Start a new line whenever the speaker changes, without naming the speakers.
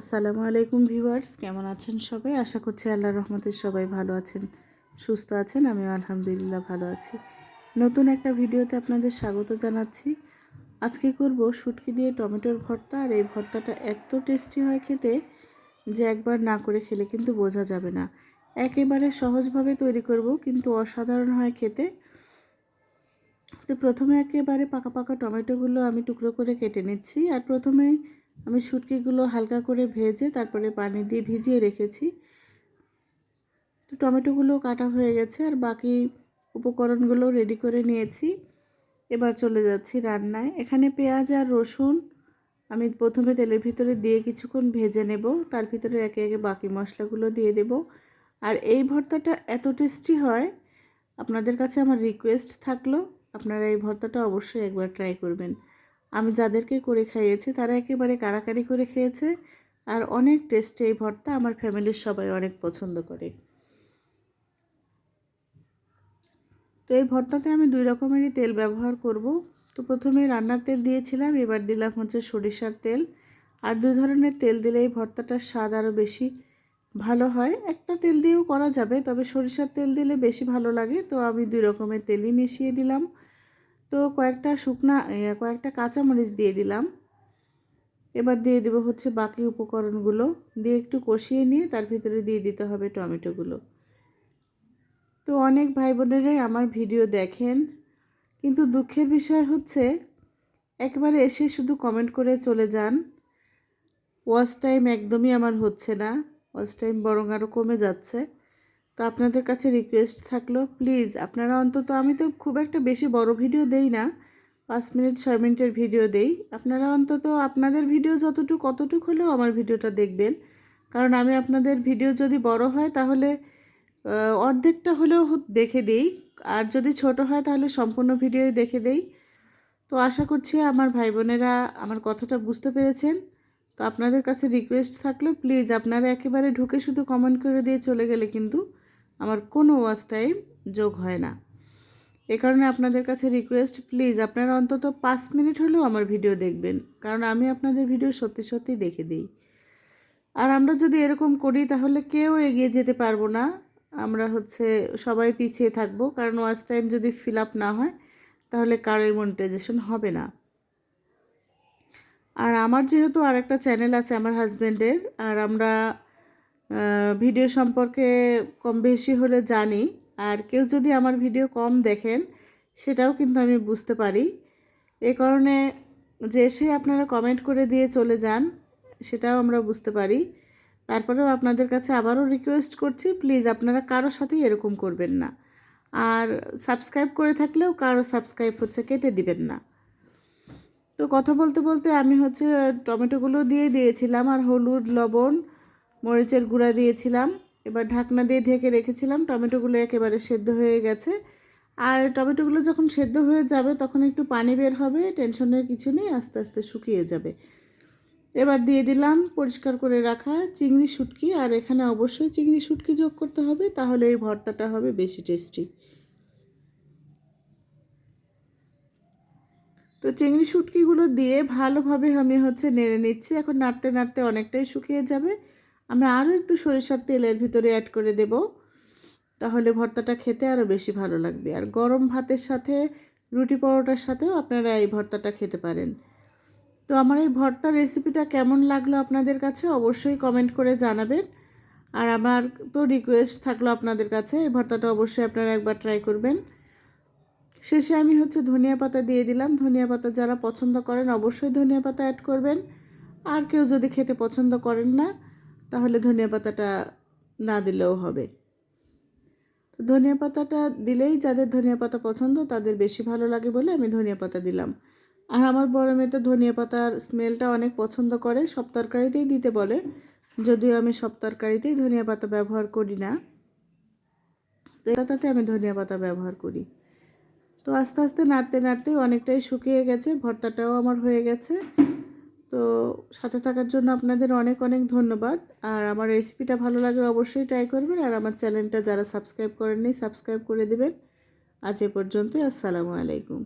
আসসালামু আলাইকুম ভিউয়ার্স, কেমন আছেন সবাই? আশা করছি আল্লাহ রহমতের সবাই ভালো আছেন, সুস্থ আছেন, আমিও আলহামদুলিল্লাহ ভালো আছি। নতুন একটা ভিডিওতে আপনাদের স্বাগত জানাচ্ছি। আজকে করব শুটকি দিয়ে টমেটোর ভর্তা, আর এই ভর্তাটা এত টেস্টি হয় খেতে যে একবার না করে খেলে কিন্তু বোঝা যাবে না। একেবারে সহজভাবে তৈরি করব, কিন্তু অসাধারণ হয় খেতে। তো প্রথমে একেবারে পাকা পাকা টমেটোগুলো আমি টুকরো করে কেটে নিচ্ছি, আর প্রথমে আমি শুটকিগুলো হালকা করে ভেজে তারপরে পানি দিয়ে ভিজিয়ে রেখেছি। তো টমেটোগুলো কাটা হয়ে গেছে আর বাকি উপকরণগুলো রেডি করে নিয়েছি। এবার চলে যাচ্ছি রান্নায়। এখানে পেঁয়াজ আর রসুন আমি প্রথমে তেলের ভিতরে দিয়ে কিছুক্ষণ ভেজে নেব। তার ভিতরে একে একে বাকি মশলাগুলো দিয়ে দেব। আর এই ভর্তাটা এত টেস্টি হয়, আপনাদের কাছে আমার রিকোয়েস্ট থাকল, আপনারা এই ভর্তাটা অবশ্যই একবার ট্রাই করবেন। আমি যাদেরকে করে খাইয়েছি, তারা একেবারে কারাকারি করে খেয়েছে আর অনেক টেস্টে এই ভর্তা আমার ফ্যামিলির সবাই অনেক পছন্দ করে। তো এই ভর্তাতে আমি দুই রকমেরই তেল ব্যবহার করব। তো প্রথমে রান্নার তেল দিয়েছিলাম, এবার দিলাম হচ্ছে সরিষার তেল। আর দুই ধরনের তেল দিলে এই ভর্তাটার স্বাদ আরও বেশি ভালো হয়। একটা তেল দিয়েও করা যাবে, তবে সরিষার তেল দিলে বেশি ভালো লাগে। তো আমি দুই রকমের তেলই মিশিয়ে দিলাম। তো কয়েকটা শুকনা কয়েকটা কাঁচামরিচ দিয়ে দিলাম। এবার দিয়ে দেবো হচ্ছে বাকি উপকরণগুলো। দিয়ে একটু কষিয়ে নিয়ে তার ভিতরে দিয়ে দিতে হবে টমেটোগুলো। তো অনেক ভাই বোনেরাই আমার ভিডিও দেখেন, কিন্তু দুঃখের বিষয় হচ্ছে একবারে এসে শুধু কমেন্ট করে চলে যান। ওয়াচ টাইম একদমই আমার হচ্ছে না, ওয়াচ টাইম বরং আরও কমে যাচ্ছে। তো আপনাদের কাছে রিকোয়েস্ট থাকল প্লিজ আপনারা অন্তত, আমি তো খুব একটা বেশি বড় ভিডিও দেই না, পাঁচ মিনিট ছয় মিনিটের ভিডিও দেই। আপনারা অন্তত, আপনাদের ভিডিও যতটুকু কতটুকু হলেও আমার ভিডিওটা দেখবেন। কারণ আমি আপনাদের ভিডিও যদি বড় হয়, তাহলে অর্ধেকটা হলেও দেখে দিই। আর যদি ছোট হয়, তাহলে সম্পূর্ণ ভিডিওই দেখে দেই। তো আশা করছি আমার ভাই বোনেরা আমার কথাটা বুঝতে পেরেছেন। তো আপনাদের কাছে রিকোয়েস্ট থাকল প্লিজ আপনারা একেবারে ঢুকে শুধু কমেন্ট করে দিয়ে চলে গেলে কিন্তু আমার কোনো ওয়াচ টাইম যোগ হয় না। এ কারণে আপনাদের কাছে রিকোয়েস্ট প্লিজ আপনারা অন্তত পাঁচ মিনিট হলেও আমার ভিডিও দেখবেন, কারণ আমি আপনাদের ভিডিও সত্যি সত্যি দেখে দিই। আর আমরা যদি এরকম করি তাহলে কেউ এগিয়ে যেতে পারব না। আমরা হচ্ছে সবাই পিছিয়ে থাকব, কারণ ওয়াচ টাইম যদি ফিল আপ না হয় তাহলে কারোই মনিটাইজেশন হবে না। আর আমার যেহেতু আর একটা চ্যানেল আছে আমার হাজব্যান্ডের আর আমরা ভিডিও সম্পর্কে কম বেশি হলে জানি। আর কেউ যদি আমার ভিডিও কম দেখেন, সেটাও কিন্তু আমি বুঝতে পারি। এ কারণে যে এসে আপনারা কমেন্ট করে দিয়ে চলে যান, সেটাও আমরা বুঝতে পারি। তারপরেও আপনাদের কাছে আবারও রিকোয়েস্ট করছি প্লিজ আপনারা কারোর সাথেই এরকম করবেন না। আর সাবস্ক্রাইব করে থাকলেও কারও সাবস্ক্রাইব হচ্ছে কেটে দিবেন না। তো কথা বলতে বলতে আমি হচ্ছে টমেটোগুলো দিয়ে দিয়েছিলাম, আর হলুদ, লবণ মরিচের গুঁড়া দিয়েছিলাম, এবার ঢাকনা দিয়ে ঢেকে রেখেছিলাম, টমেটোগুলো একেবারে সেদ্ধ হয়ে গেছে। আর টমেটোগুলো যখন সেদ্ধ হয়ে যাবে, তখন একটু পানি বের হবে, টেনশনের কিছু নেই, আস্তে আস্তে শুকিয়ে যাবে। এবার দিয়ে দিলাম পরিষ্কার করে রাখা চিংড়ি শুটকি, আর এখানে অবশ্যই চিংড়ি শুটকি যোগ করতে হবে, তাহলে এই ভর্তাটা হবে বেশি টেস্টি। তো চিংড়ি শুটকিগুলো দিয়ে ভালোভাবে আমি হচ্ছে নেড়ে নিচ্ছি, এখন নাড়তে নাড়তে অনেকটাই শুকিয়ে যাবে। আমি আরও একটু সরিষার তেলের ভিতরে অ্যাড করে দেব। তাহলে ভর্তাটা খেতে আরও বেশি ভালো লাগবে। আর গরম ভাতের সাথে রুটি পরোটার সাথেও আপনারা এই ভর্তাটা খেতে পারেন। তো আমার এই ভর্তার রেসিপিটা কেমন লাগল আপনাদের কাছে অবশ্যই কমেন্ট করে জানাবেন। আর আমার তো রিকোয়েস্ট থাকল আপনাদের কাছে, এই ভর্তাটা অবশ্যই আপনারা একবার ট্রাই করবেন। শেষে আমি হচ্ছে ধনিয়া পাতা দিয়ে দিলাম। ধনিয়া পাতা যারা পছন্দ করেন অবশ্যই ধনিয়া পাতা অ্যাড করবেন। আর কেউ যদি খেতে পছন্দ করেন না তাহলে ধনিয়া পাতাটা না দিলেও হবে। তো ধনিয়া পাতাটা দিলেই যাদের ধনিয়া পাতা পছন্দ তাদের বেশি ভালো লাগে বলে আমি ধনিয়া পাতা দিলাম। আর আমার বড় মেয়ে তো ধনিয়া পাতার স্মেলটা অনেক পছন্দ করে, সব তরকারিতেই দিতে বলে। যদিও আমি সব তরকারিতেই ধনিয়া পাতা ব্যবহার করি না। তো তাতে আমি ধনিয়া পাতা ব্যবহার করি। তো আস্তে আস্তে নাড়তে নাড়তে অনেকটাই শুকিয়ে গেছে, ভর্তাটাও আমার হয়ে গেছে। তো সাথে থাকার জন্য আপনাদের অনেক অনেক ধন্যবাদ। আর আমার রেসিপিটা ভালো লাগে অবশ্যই ট্রাই করবেন। আর আমার চ্যানেলটা যারা সাবস্ক্রাইব করেননি সাবস্ক্রাইব করে দেবেন। আজ এ পর্যন্তই। আসসালামু আলাইকুম।